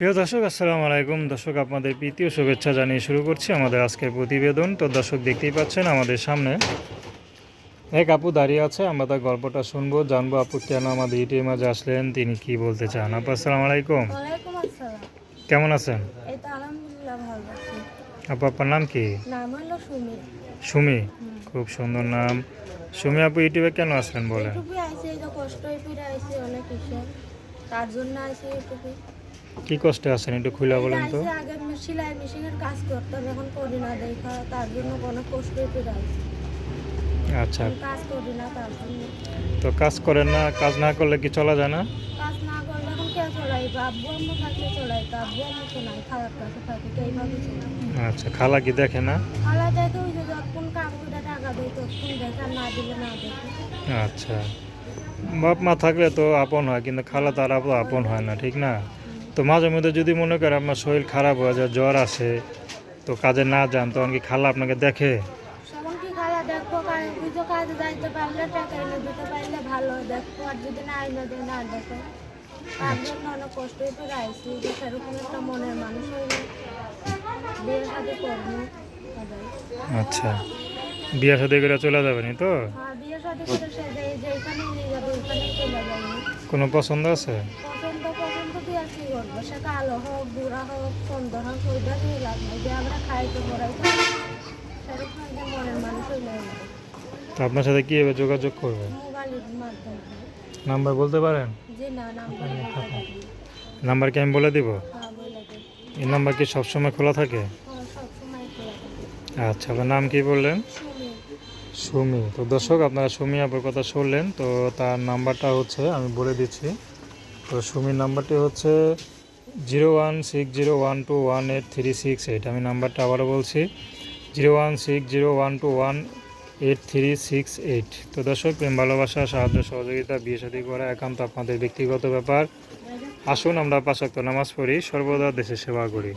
প্রিয় দর্শক আসসালামু আলাইকুম। দর্শক আপনাদের প্রীতীয় শুভেচ্ছা জানিয়ে শুরু করছি আমাদের আজকের প্রতিবেদন। তো দর্শক দেখতেই পাচ্ছেন আমাদের সামনে এক আপু দাঁড়িয়ে আছে। আমরা তার গল্পটা শুনব জানব আপু কেন আমাদের ইউটিউবের মাঝে আসলেন তিনি কি বলতে চান? আপু আসসালামু আলাইকুম। কেমন আছেন? আপু আপনার নাম কি? সুমি। খুব সুন্দর নাম। সুমি আপু ইউটিউবে কেন আসলেন বলেন? তার জন্য কি কষ্টে আছেন একটু খুলে বলেন তো? আগে আমি সেলাই মেশিনের কাজ করতাম এখন করি না দেখা তার জন্য অনেক কষ্ট হয়ে আচ্ছা। কাজ করি না তার জন্য। তো কাজ করেন না কাজ না করলে কি চলা যায় না? কাজ না করলে এখন কে চলাই? বা আব্বু আম্মু থাকলে চলাই তো আব্বু আম্মু তো নাই খারাপ কাছে থাকে এইভাবে আচ্ছা খালা কি দেখে না? খালা দেখে ওই যে যতক্ষণ কাম করে টাকা দেয় দেখে না দিলে না দেখে। আচ্ছা। বাপ মা থাকলে তো আপন হয় কিন্তু খালা তার আপন হয় না ঠিক না? তো মাঝে মধ্যে যদি মনে করে আপনার শরীর খারাপ হয়ে যায় জ্বর আসে তো কাজে না যান তখন কি খালা আপনাকে দেখে। আচ্ছা। বিয়ে সাথে করে চলে যাবেনি তো? আর বিয়ের সাথে কালো হোক বুড়া হোক হোক ওইটা লাভ যে আমরা খাইতে পড়াই। আপনার সাথে কীভাবে যোগাযোগ করবে নাম্বার বলতে পারেন। নাম্বার কি আমি বলে দিব। এই নাম্বার কি সবসময় খোলা থাকে। আচ্ছা আপনার নাম কি বললেন সুমি তো দর্শক, আপনারা সুমি আপুর কথা শুনলেন, তো তার নাম্বারটা হচ্ছে, আমি বলে দিচ্ছি তো সুমির নাম্বারটি হচ্ছে zero one six zero one two one eight three six eight. আমি নাম্বারটা আবারও বলছি, zero one six zero one two one eight three six eight. তো দর্শক, প্রেম, ভালোবাসা, সাহায্য, সহযোগিতা, বিয়ে সাথী করা একান্ত আপনাদের ব্যক্তিগত ব্যাপার। আসুন আমরা পাশাক্ত নামাজ পড়ি, সর্বদা দেশের সেবা করি।